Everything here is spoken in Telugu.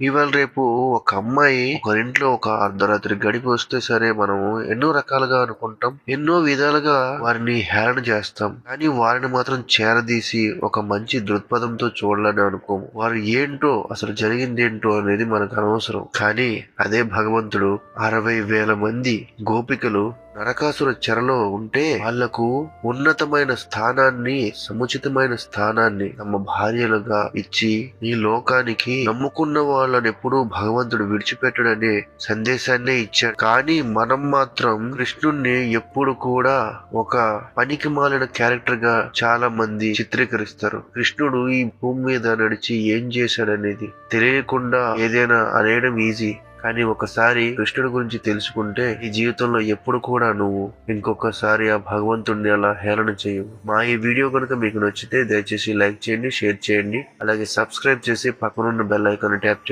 ఇవాళ రేపు ఒక అమ్మాయి ఒకరింట్లో ఒక అర్ధరాత్రి గడిపి వస్తే సరే మనం ఎన్నో రకాలుగా అనుకుంటాం ఎన్నో విధాలుగా వారిని హేళన చేస్తాం. కానీ వారిని మాత్రం చేరదీసి ఒక మంచి దృక్పథంతో చూడాలని అనుకోము. వారు ఏంటో అసలు జరిగింది ఏంటో అనేది మనకు అనవసరం. కానీ అదే భగవంతుడు అరవై వేల మంది గోపికలు నరకాసుర చెరలో ఉంటే వాళ్ళకు ఉన్నతమైన స్థానాన్ని సముచితమైన స్థానాన్ని తమ భార్యలుగా ఇచ్చి ఈ లోకానికి నమ్ముకున్న వాళ్ళని ఎప్పుడూ భగవంతుడు విడిచిపెట్టడనే సందేశాన్నే ఇచ్చాడు. కానీ మనం మాత్రం కృష్ణుణ్ణి ఎప్పుడు కూడా ఒక పనికి మాలిన క్యారెక్టర్గా చాలా మంది చిత్రీకరిస్తారు. కృష్ణుడు ఈ భూమి మీద నడిచి ఏం చేశాడనేది తెలియకుండా ఏదైనా అనేయడం ఈజీ కానీ ఒకసారి కృష్ణుడి గురించి తెలుసుకుంటే ఈ జీవితంలో ఎప్పుడు కూడా నువ్వు ఇంకొకసారి ఆ భగవంతుడిని అలా హేళన చేయవు. మా ఈ వీడియో కనుక మీకు నచ్చితే దయచేసి లైక్ చేయండి షేర్ చేయండి. అలాగే సబ్స్క్రైబ్ చేసి పక్కనున్న బెల్ ఐకాన్ ట్యాప్ చేయండి.